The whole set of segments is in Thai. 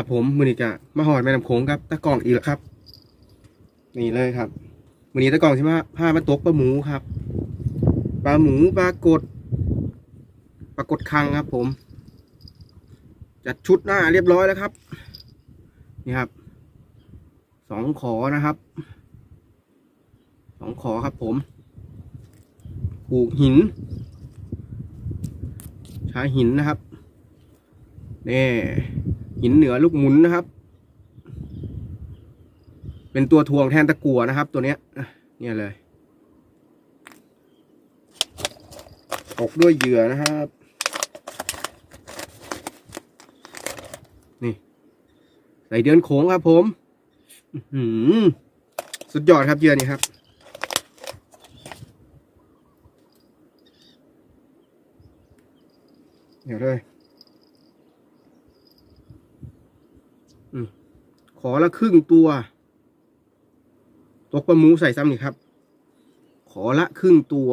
ครับผมมือนี้จะมาหอดแม่น้ำโขงครับตะกล่องอีกแล้วครับ นี่เลยครับมือนี้ตะกล่องใช่ไหมผ้ามาตกปลาหมูครับปลาหมูปลากดปลากดคังครับ ผม จัดชุดหน้าเรียบร้อยแล้วครับ นี่ครับสองขอนะครับสองขอครับ ผมผูกหินใช้หินนะครับนี่ หินเหนือลูกหมุนนะครับ เป็นตัวทวงแทนตะกั่วนะครับ ตัวเนี้ยเนี่ยเลยตกด้วยเหยื่อนะครับ นี่ใส่เดือนโขงครับผมสุดยอดครับเหยื่อนี่ครับเดี๋ยวเลยอืม ขอละครึ่งตัว ตกปลาหมูใส่ซ้ำนี่ครับ ขอละครึ่งตัว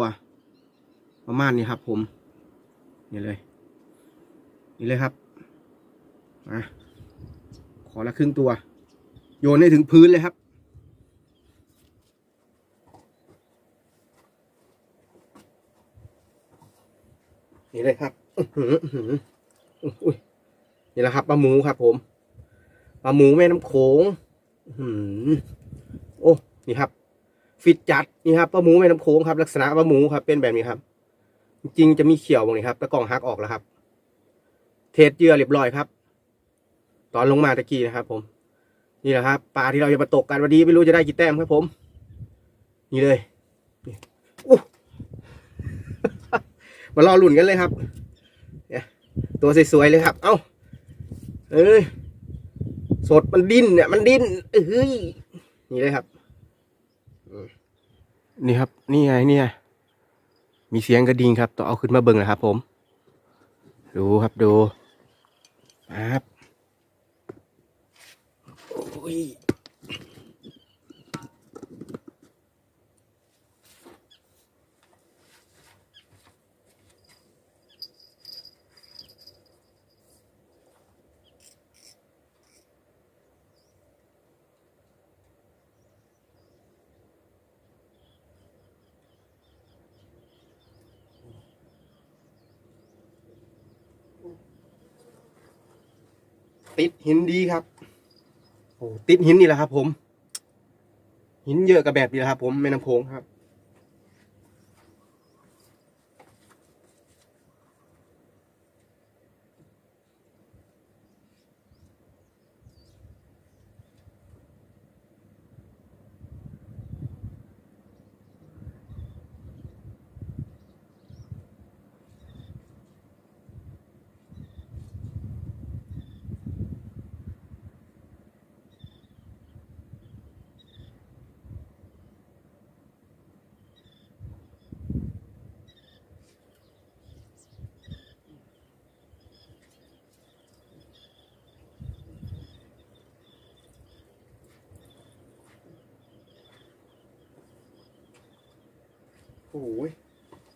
ประมาณนี้ครับ ผม นี่เลย นี่เลยครับมาขอละครึ่งตัว โยนให้ถึงพื้นเลยครับนี่เลยครับอื้อหืออื้อหืออุ้ยนี่แหละครับปลาหมูครับผม ลาหมูแม่น้ำโขงอื้อหือโอ้นี่ครับ ฟิตจัดนี่ครับปลาหมูแม่น้ำโขงครับลักษณะปลาหมูครับเป็นแบบนี้ครับ จริงจะมีเขียวตรงนี้ครับตะกล่องหักออกแล้วครับ เทสเยื่อเรียบร้อยครับ ตอนลงมาตะกี้นะครับ ผม นี่แหละครับปลาที่เราจะมาตกกันวันนี้ไม่รู้จะได้กี่แต้มครับผม นี่เลยอู้มารอลุ่นกันเลยครับเนี่ยตัวสวยๆเลยครับ เอ้า เอ้ย สดมันดิ้นเนี่ยมันดิ้นเอ้ยนี่เลยครับอืมนี่ครับ นี่ไงนี่ไงมีเสียงกระดิ่งครับต้องเอาขึ้นมาเบิ่งนะครับ ผม ดูครับดูครับโอ้ย ติดหินดีครับโอ้ติดหินนี่แหละครับ ผม หินเยอะกับแบบนี้แหละครับ ผมแม่น้ำโขงครับ โอ้ย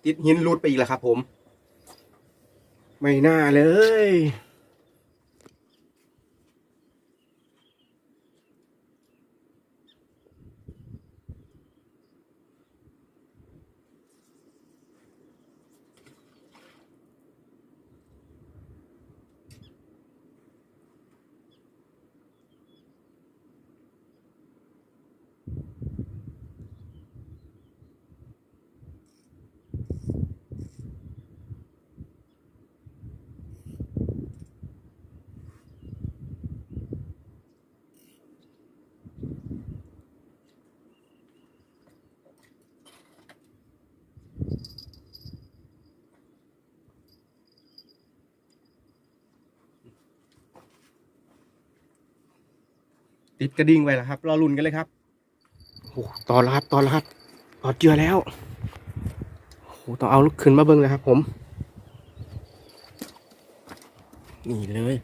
ติดหินรูดไปอีกแล้วครับผม ไม่น่าเลย ติดกระดิ่งไว้แล้วครับ รอลุนกันเลยครับโอ้ตอนแล้วครับตอนแล้วครับตอเจือแล้วโอ้โหต้องเอาลูกขึ้นมาเบิ้งเลยครับผม นี่เลย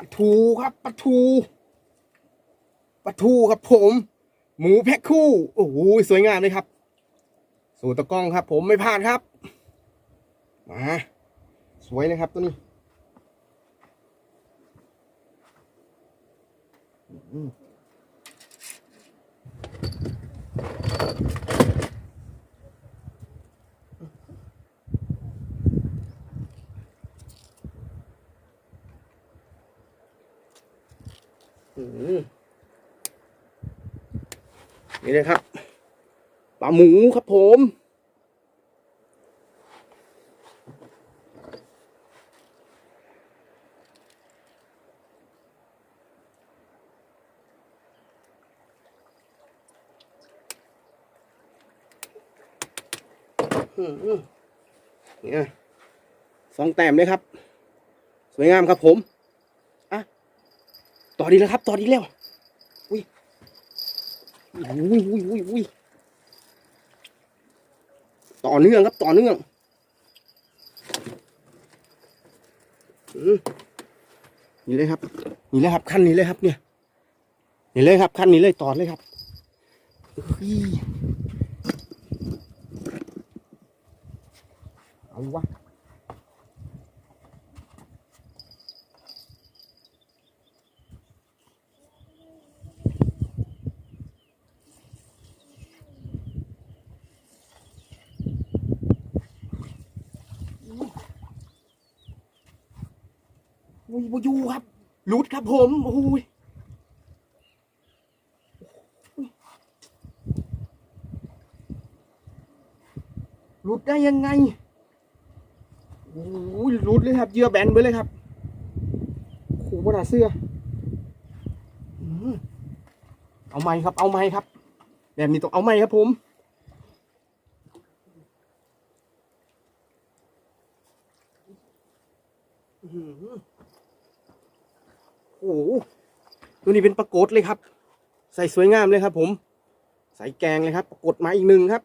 ลาทูครับปลาทูปลาทูครับผม หมูแพ็คคู่โอ้โหสวยงามเลยครับ สูตรตะกล้องครับ ผมไม่พลาดครับมาสวยเลยครับตัวนี้อืมอืม นี่เลยครับปลาหมูครับผมเนี่ยสองแต้มเลยครับ สวยงามครับผม อะ ต่อดีแล้วครับ ต่อดีแล้ว อุ้ยอุ้ยอุ้ยอุ้ยต่อเนื่องครับต่อเนื่องนี่เลยครับนี่เลยครับขั้นนี้เลยครับ เนี่ยนี่เลยครับขั้นนี้เลยต่อเลยครับอุ้ยเอาวะ ยูครับหลุดครับผมโอ้ยหลุดได้ยังไงโอ้ยรุดเลยครับเยื่อแบนไปเลยครับโอ้โหขนาดเสื้อเอาไม้ครับ เอาไม้ครับ แบบนี้ต้องเอาไม้ครับผมอื้อหือโอ้โห ตัวนี้เป็นปรากฏเลยครับ ใส่สวยงามเลยครับ ผม ใส่แกงเลยครับปรากฏมาอีกหนึ่งครับ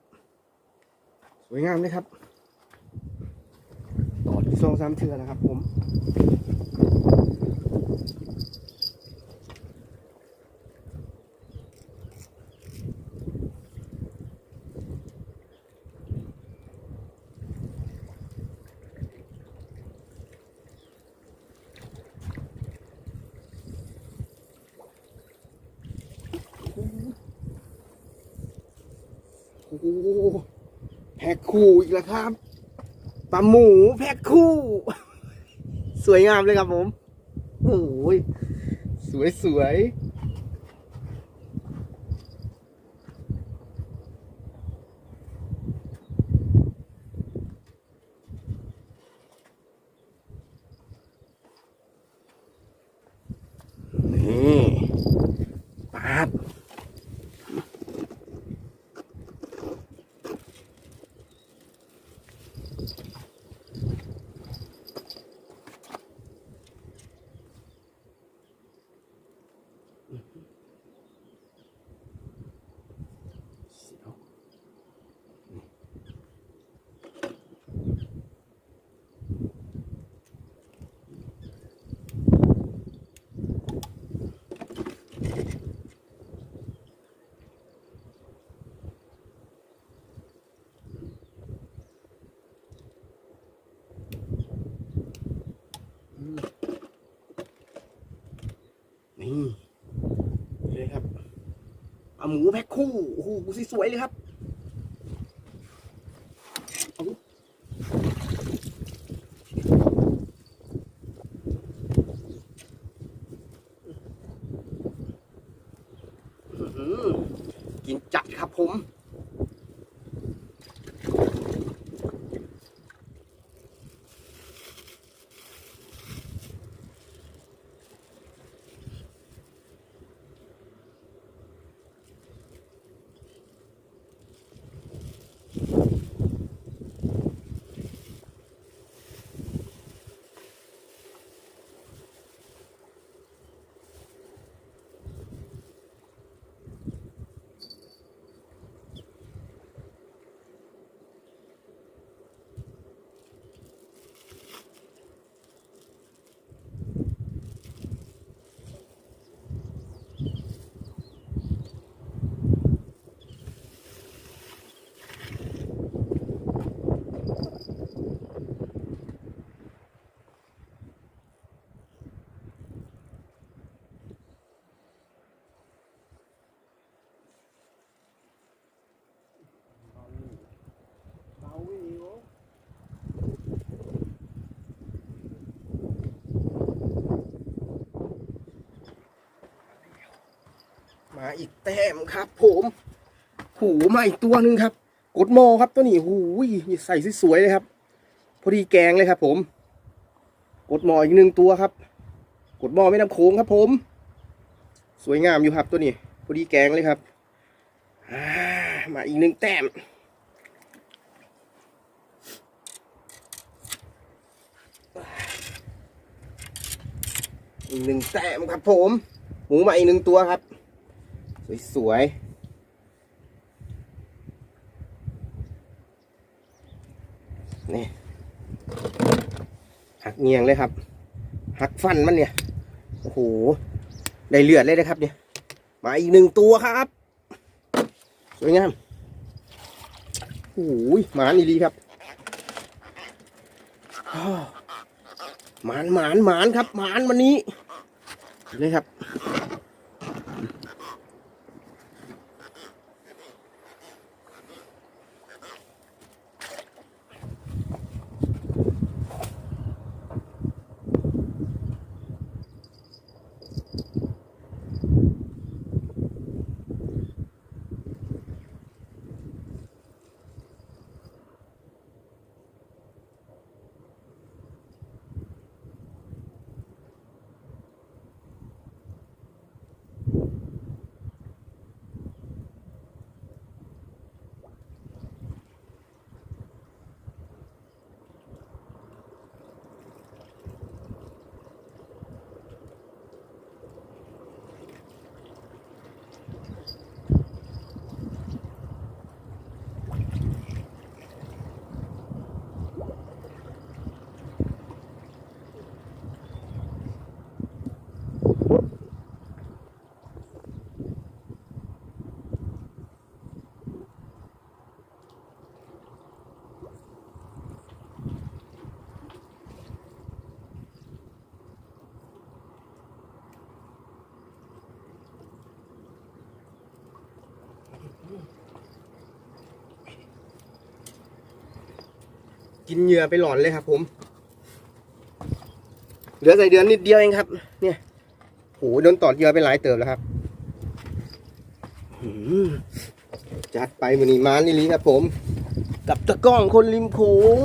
สวยงามเลยครับ ต่อที่สองสามเทือนะครับ ผม อ้แพ็คคู่อีกแล้วครับปลาหมูแพ็คคู่ สวยงามเลยครับผม โอ้ยสวยสวย ปลาหมูแพ็คคู่โอ้โหสวยเลยครับอือหือกินจัดครับผม อีกแต้มครับ ผมหูมาอีกตัวหนึ่งครับกดหมอครับตัวนี้หูยใส่สวยเลยครับ พอดีแกงเลยครับ ผม กดหมออีกหนึ่งตัวครับ กดหมอไม่น้ำโค้งครับ ผม สวยงามอยู่ครับตัวนี้ พอดีแกงเลยครับามาอีกหนึ่งแต้มอีกหนึ่งแต้มครับ ผม หมูมาอีกหนึ่งตัวครับ สวยๆนี่หักเงียงเลยครับ หักฟันมันเนี่ย โอ้โห ได้เลือดเลยนะครับเนี่ย มาอีกหนึ่งตัวครับ สวยงามโอ้ยหมานอีหลีครับหมานหมานหมานครับหมานวันนี้เลยครับ กินเหยื่อไปหลอนเลยครับผม เหลือใส่เดือนนิดเดียวเองครับ เนี่ยโหโดนตอดเหยื่อไปหลายเติบแล้วครับจัดไปมันนี่มานี่ลีครับผม กับตะก้องคนริมโขง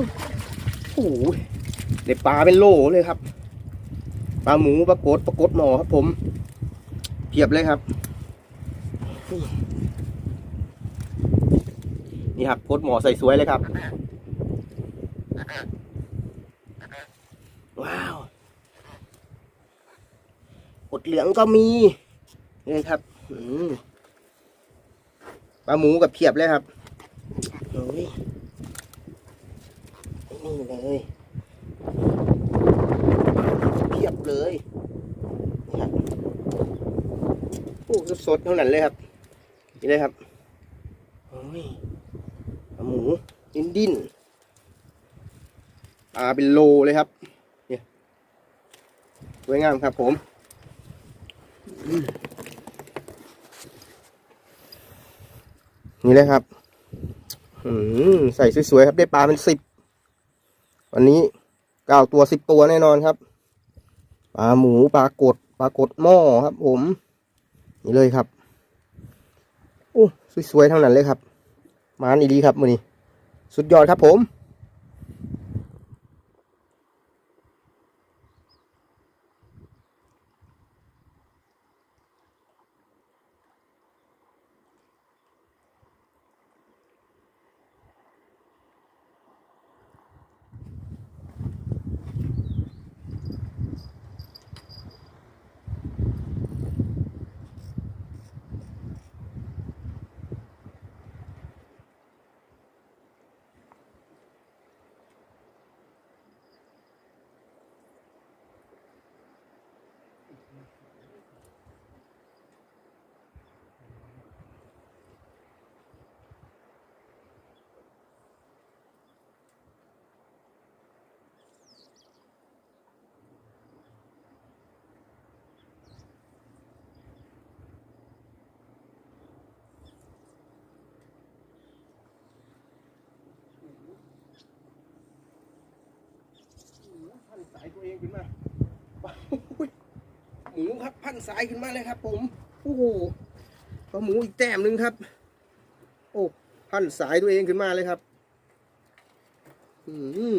โอ้โหได้ปลาเป็นโลเลยครับ ปลาหมูปลากดปลากดหมอครับผมเพียบเลยครับ นี่ครับกดหมอใส่สวยเลยครับ ว้าวกดเหลืองก็มีนี่ครับปลาหมูกับเพียบเลยครับโอ้ยนี่เลยเพียบเลยนี่ครับโอ้สดเท่านั้นเลยครับ นี่เลยครับโอ้ย หมูดิ้นดิ้นปลาเป็นโลเลยครับ เนี่ยสวยงามครับผมนี่เลยครับใส่สวยๆครับได้ปลาเป็นสิบ วันนี้เก้าตัวสิบตัวแน่นอนครับ ปลาหมูปลากดปลากดหม้อครับผม นี่เลยครับ โอ้สวยๆทั้งนั้นเลยครับ มานอีดีครับมือนี้ สุดยอดครับผม สายตัวเองขึ้นมาหมูครับพันสายขึ้นมาเลยครับ ผมโอ้โหปลาหมูอีกแต้มหนึ่งครับ โอ้พันสายตัวเองขึ้นมาเลยครับ อืม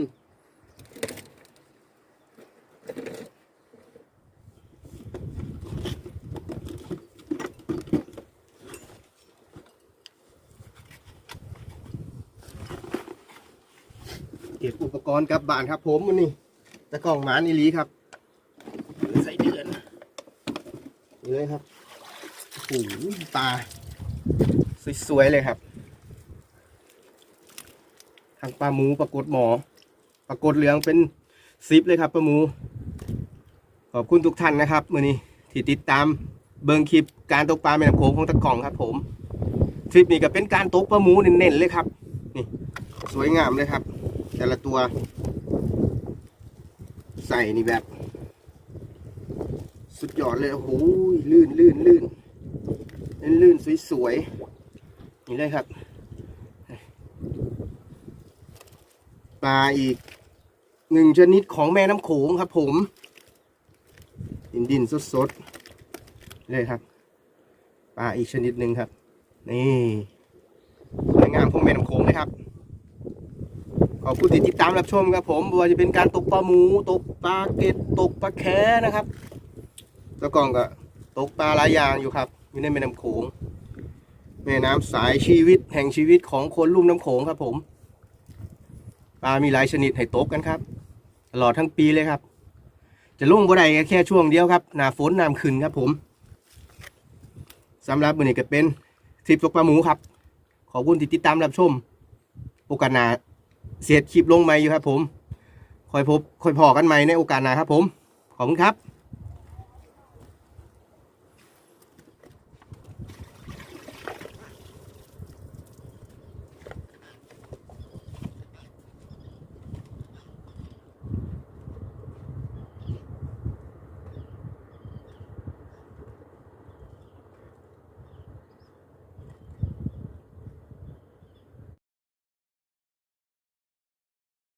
เก็บอุปกรณ์กลับบ้านครับผมวันนี้ ตะกล่องหมานอีหลีครับใส่เดือนนี่เลยครับโอ้โหปลาสวยๆเลยครับทางปลาหมูปรากฏหมอปรากฏเหลืองเป็นซิปเลยครับปลาหมู ขอบคุณทุกท่านนะครับมือนี้ที่ติดตามเบิงคลิปการตกปลาแม่น้ำโขงของตะกล่องครับ ผมคลิปนี้ก็เป็นการตกปลาหมูเน้นๆเลยครับ นี่ สวยงามเลยครับ แต่ละตัว ใส่นี่แบบ สุดยอดเลยโอ้โหลื่นลื่นลื่นลื่นลื่นสวยๆนี่เลยครับปลาอีกหนึ่งชนิดของแม่น้ำโขงครับ ผม ดินดินสดสดเลยครับปลาอีกชนิดหนึ่งครับ นี่สวยงามของแม่น้ำโขงเลยครับ ขอบคุณที่ติดตามรับชมครับผมว่าจะเป็นการตกปลาหมู ตกปลาเก็ดตกปลาแคนะครับแล้วกองก็ตกปลาหลายอย่างอยู่ครับ อยู่ในแม่น้ำโขงแม่น้ำสายชีวิตแห่งชีวิตของคนลุ่มน้ำโขงครับ ผมปลามีหลายชนิดให้ตกกันครับ ตลอดทั้งปีเลยครับ จะลงบ่ได้แค่ช่วงเดียวครับหนาฝนน้ำขึ้นครับ ผมสำหรับมื้อนี้ก็เป็นทริปตกปลาหมูครับ ขอบคุณที่ติดตามรับชมโอกาสหน้า เสียดคลิปลงใหม่อยู่ครับผมคอยพบคอยพอกันใหม่ในโอกาสหน้าครับผม ขอบคุณครับ